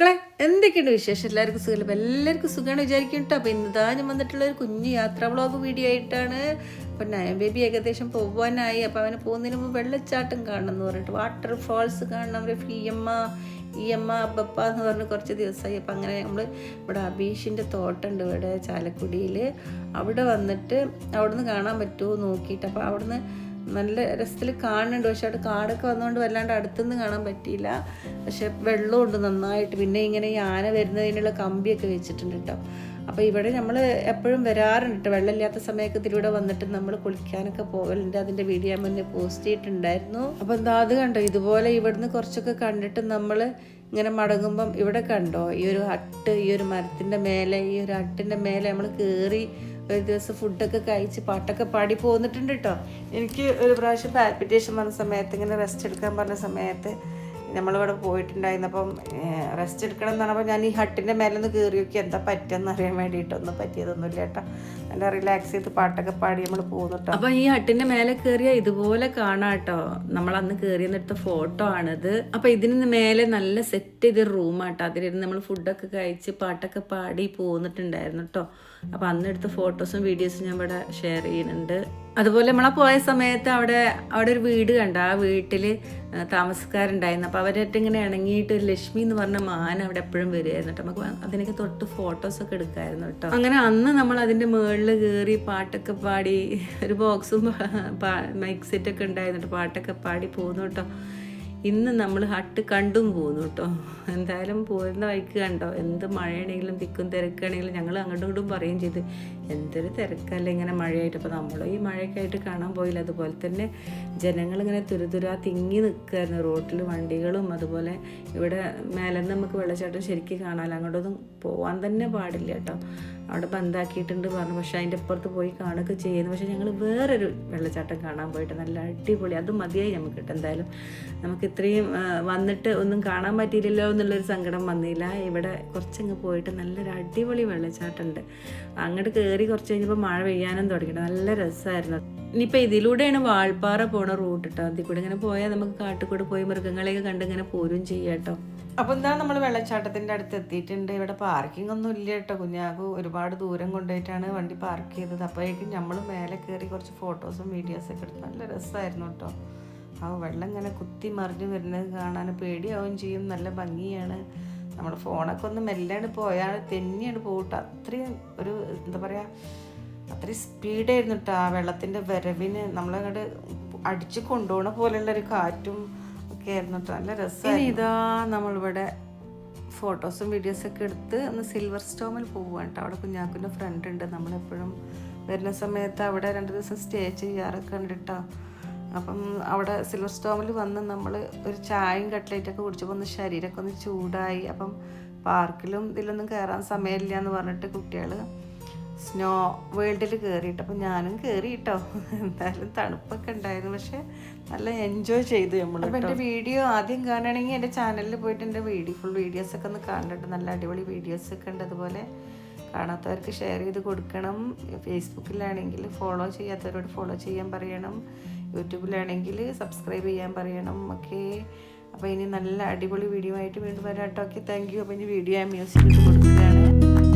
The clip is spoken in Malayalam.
മക്കളെ എന്തൊക്കെയുണ്ട് വിശേഷം? എല്ലാവർക്കും സുഖം. അപ്പം എല്ലാവർക്കും സുഖമാണ് വിചാരിക്കും കേട്ടോ അപ്പോൾ ഇന്നതാ ഞാൻ വന്നിട്ടുള്ള ഒരു കുഞ്ഞു യാത്രാ വ്ളോഗ് വീഡിയോ ആയിട്ടാണ്. അപ്പം നയൻ ബേബി ഏകദേശം പോവാനായി. അപ്പോൾ അവന് പോകുന്നതിന് മുമ്പ് വെള്ളച്ചാട്ടം കാണണം എന്ന് പറഞ്ഞിട്ട് വാട്ടർ ഫാൾസ് കാണണം. അവർ ഫിയമ്മ ഈ അമ്മ അപ്പപ്പ എന്ന് പറഞ്ഞ് കുറച്ച് ദിവസമായി അപ്പം അങ്ങനെ നമ്മൾ ഇവിടെ അബീഷിന്റെ തോട്ടമുണ്ട് ഇവിടെ ചാലക്കുടിയിൽ. അവിടെ വന്നിട്ട് അവിടുന്ന് കാണാൻ പറ്റുമോ നോക്കിയിട്ട്. അപ്പോൾ അവിടുന്ന് നല്ല രസത്തിൽ കാണുന്നുണ്ട്. പക്ഷെ അവിടെ കാടൊക്കെ വന്നുകൊണ്ട് വല്ലാണ്ട് അടുത്തുനിന്ന് കാണാൻ പറ്റിയില്ല. പക്ഷെ വെള്ളമുണ്ട് നന്നായിട്ട്. പിന്നെ ഇങ്ങനെ ഈ ആന വരുന്നതിനുള്ള കമ്പിയൊക്കെ വെച്ചിട്ടുണ്ട് കേട്ടോ. അപ്പോൾ ഇവിടെ നമ്മൾ എപ്പോഴും വരാറുണ്ട് കേട്ടോ. വെള്ളമില്ലാത്ത സമയത്ത് ഇതിലൂടെ വന്നിട്ട് നമ്മൾ കുളിക്കാനൊക്കെ പോകലുണ്ട്. അതിന്റെ വീഡിയോ മുന്നേ പോസ്റ്റ് ചെയ്തിട്ടുണ്ടായിരുന്നു. അപ്പോൾ എന്താ അത് കണ്ടോ? ഇതുപോലെ ഇവിടുന്ന് കുറച്ചൊക്കെ കണ്ടിട്ട് നമ്മൾ ഇങ്ങനെ മടങ്ങുമ്പം ഇവിടെ കണ്ടോ? ഈ ഒരു ഹട്ട് ഈ ഒരു മരത്തിന്റെ മേലെ ഈ ഒരു ഹട്ടിന്റെ മേലെ നമ്മൾ കയറി ഒരു ദിവസം ഫുഡൊക്കെ കഴിച്ച് പാട്ടൊക്കെ പാടി പോന്നിട്ടുണ്ട് കേട്ടോ. എനിക്ക് ഒരു പ്രാവശ്യം പാൽപിറ്റേഷൻ വന്ന സമയത്ത് ഇങ്ങനെ റെസ്റ്റ് എടുക്കാൻ പറഞ്ഞ സമയത്ത് നമ്മളിവിടെ പോയിട്ടുണ്ടായിരുന്നു അപ്പം റെസ്റ്റ് എടുക്കണം എന്ന് പറഞ്ഞപ്പോൾ ഞാൻ ഈ ഹട്ടിന്റെ മേലെ ഒന്ന് കയറി നോക്കി. എന്താ പറ്റുമെന്ന് അറിയാൻ വേണ്ടിയിട്ടൊന്നും പറ്റിയതൊന്നുമില്ല കേട്ടോ. നല്ല റിലാക്സ് ചെയ്ത് പാട്ടൊക്കെ പാടി നമ്മൾ പോകുന്നു കേട്ടോ. അപ്പം ഈ ഹട്ടിന്റെ മേലെ കയറിയ ഇതുപോലെ കാണാം കേട്ടോ. നമ്മൾ അന്ന് കയറിയെന്നെടുത്ത ഫോട്ടോ ആണിത്. അപ്പം ഇതിന് മേലെ നല്ല സെറ്റ് ചെയ്ത റൂമാട്ടോ അതിലിരുന്ന് നമ്മൾ ഫുഡൊക്കെ കഴിച്ച് പാട്ടൊക്കെ പാടി പോന്നിട്ടുണ്ടായിരുന്നു കേട്ടോ. അപ്പം അന്നെടുത്ത ഫോട്ടോസും വീഡിയോസും ഞാൻ ഇവിടെ ഷെയർ ചെയ്യുന്നുണ്ട്. അതുപോലെ നമ്മളാ പോയ സമയത്ത് അവിടെ അവിടെ ഒരു വീട് കണ്ട ആ വീട്ടിൽ താമസക്കാരുണ്ടായിരുന്നു. അപ്പോൾ അവരായിട്ട് ഇങ്ങനെ ഇണങ്ങിയിട്ട് ലക്ഷ്മി എന്ന് പറഞ്ഞ മാൻ അവിടെ എപ്പോഴും വരുമായിരുന്നു കേട്ടോ. നമുക്ക് അതിനൊക്കെ തൊട്ട് ഫോട്ടോസൊക്കെ എടുക്കായിരുന്നു കേട്ടോ. അങ്ങനെ അന്ന് നമ്മൾ അതിന്റെ മുകളിൽ കയറി പാട്ടൊക്കെ പാടി ഒരു ബോക്സും മൈക്ക് സെറ്റൊക്കെ ഉണ്ടായിരുന്നു കേട്ടോ. പാട്ടൊക്കെ പാടി പോകുന്നു കേട്ടോ. ഇന്ന് നമ്മൾ ഹട്ട് കണ്ടും പോന്നു കേട്ടോ എന്തായാലും പോരുന്ന വൈക്ക് കണ്ടോ? എന്ത് മഴയാണെങ്കിലും തിക്കും തിരക്കാണെങ്കിലും ഞങ്ങൾ അങ്ങോട്ടും ഇങ്ങോട്ടും പറയും ചെയ്ത് എന്തൊരു തിരക്കല്ലേ ഇങ്ങനെ മഴയായിട്ട്? അപ്പോൾ നമ്മൾ ഈ മഴയൊക്കെ ആയിട്ട് കാണാൻ പോയില്ല. അതുപോലെ തന്നെ ജനങ്ങളിങ്ങനെ തുരുതുരാ തിങ്ങി നിൽക്കുകയായിരുന്നു റോട്ടിൽ വണ്ടികളും അതുപോലെ ഇവിടെ മേലെ നമുക്ക് വെള്ളച്ചാട്ടം ശരിക്കും കാണാൻ അങ്ങോട്ടൊന്നും പോകാൻ തന്നെ പാടില്ല കേട്ടോ അവിടെ ബന്ധാക്കിയിട്ടുണ്ട് പറഞ്ഞു. പക്ഷെ അതിന്റെ അപ്പുറത്ത് പോയി കാണുകയൊക്കെ ചെയ്യുന്നു. പക്ഷെ ഞങ്ങൾ വേറൊരു വെള്ളച്ചാട്ടം കാണാൻ പോയിട്ട് നല്ല അടിപൊളി. അത് മതിയായി നമുക്ക് കിട്ടും എന്തായാലും നമുക്ക് ഇത്രയും വന്നിട്ട് ഒന്നും കാണാൻ പറ്റിയില്ലല്ലോ എന്നുള്ളൊരു സങ്കടം വന്നില്ല. ഇവിടെ കുറച്ചങ്ങ് പോയിട്ട് നല്ലൊരു അടിപൊളി വെള്ളച്ചാട്ടമുണ്ട്. അങ്ങോട്ട് കയറി കുറച്ച് കഴിഞ്ഞപ്പോൾ മഴ പെയ്യാനും തുടങ്ങിയിട്ട് നല്ല രസമായിരുന്നു ഇനിയിപ്പോൾ ഇതിലൂടെയാണ് വാൾപ്പാറ പോണ റൂട്ട് കേട്ടോ അതിൽ കൂടെ ഇങ്ങനെ പോയാൽ നമുക്ക് കാട്ടിക്കൂടെ പോയി മൃഗങ്ങളെയൊക്കെ കണ്ട് ഇങ്ങനെ പോരും ചെയ്യാം കേട്ടോ അപ്പോൾ എന്താ നമ്മൾ വെള്ളച്ചാട്ടത്തിന്റെ അടുത്ത് എത്തിയിട്ടുണ്ട്? ഇവിടെ പാർക്കിംഗ് ഒന്നും ഇല്ല കേട്ടോ കുഞ്ഞാകു ഒരുപാട് ദൂരം കൊണ്ടുപോയിട്ടാണ് വണ്ടി പാർക്ക് ചെയ്തത്. അപ്പോഴേക്കും നമ്മൾ മേലെ കയറി കുറച്ച് ഫോട്ടോസും വീഡിയോസൊക്കെ എടുത്ത് നല്ല രസമായിരുന്നു കേട്ടോ ആ വെള്ളം ഇങ്ങനെ കുത്തി മറിഞ്ഞ് വരുന്നത് കാണാൻ പേടിയാവുകയും ചെയ്യും. നല്ല ഭംഗിയാണ്. നമ്മുടെ ഫോണൊക്കെ ഒന്ന് മെല്ലാണ് പോയാൽ തെന്നിയാണ് പോയിട്ട് അത്രയും ഒരു എന്താ പറയുക അത്രയും സ്പീഡായിരുന്നു കേട്ടോ ആ വെള്ളത്തിന്റെ വരവിന്. നമ്മളങ്ങോട്ട് അടിച്ച് കൊണ്ടുപോകണ പോലെയുള്ള ഒരു കാറ്റും ഒക്കെ ആയിരുന്നു കേട്ടോ. നല്ല രസമായി ഇതാ നമ്മളിവിടെ ഫോട്ടോസും വീഡിയോസൊക്കെ എടുത്ത് ഒന്ന് സിൽവർ സ്റ്റോമിൽ പോവുകയാണ് കേട്ടോ. അവിടെ കുഞ്ഞാക്കുന്റെ ഫ്രണ്ട് ഉണ്ട്. നമ്മളെപ്പോഴും വരുന്ന സമയത്ത് അവിടെ രണ്ട് ദിവസം സ്റ്റേ ചെയ്യാറൊക്കെ ഉണ്ട് കേട്ടോ അപ്പം അവിടെ സിൽവർ സ്റ്റോമിൽ വന്ന് നമ്മൾ ഒരു ചായയും കട്ട്ലേറ്റൊക്കെ കുടിച്ചപ്പോൾ ഒന്ന് ശരീരമൊക്കെ ഒന്ന് ചൂടായി. അപ്പം പാർക്കിലും ഇതിലൊന്നും കയറാൻ സമയമില്ല എന്ന് പറഞ്ഞിട്ട് കുട്ടികൾ സ്നോ വേൾഡിൽ കയറിയിട്ട് അപ്പം ഞാനും കയറി കേട്ടോ എന്തായാലും തണുപ്പൊക്കെ ഉണ്ടായിരുന്നു. പക്ഷെ നല്ല എൻജോയ് ചെയ്തു നമ്മൾ അപ്പം എന്റെ വീഡിയോ ആദ്യം കാണുകയാണെങ്കിൽ എന്റെ ചാനലിൽ പോയിട്ട് എന്റെ വീഡിയോ ഫുൾ വീഡിയോസൊക്കെ ഒന്ന് കണ്ടിട്ട് നല്ല അടിപൊളി വീഡിയോസൊക്കെ ഉണ്ട്. അതുപോലെ കാണാത്തവർക്ക് ഷെയർ ചെയ്ത് കൊടുക്കണം. ഫേസ്ബുക്കിലാണെങ്കിൽ ഫോളോ ചെയ്യാത്തവരോട് ഫോളോ ചെയ്യാൻ പറയണം. യൂട്യൂബിലാണെങ്കിൽ സബ്സ്ക്രൈബ് ചെയ്യാൻ പറയണം. ഓക്കെ അപ്പോൾ ഇനി നല്ല അടിപൊളി വീഡിയോ ആയിട്ട് വീണ്ടും വരാം കേട്ടോ. ഓക്കെ താങ്ക് യു അപ്പോൾ ഇനി വീഡിയോ മ്യൂസിക് കൊടുക്കുകയാണ്.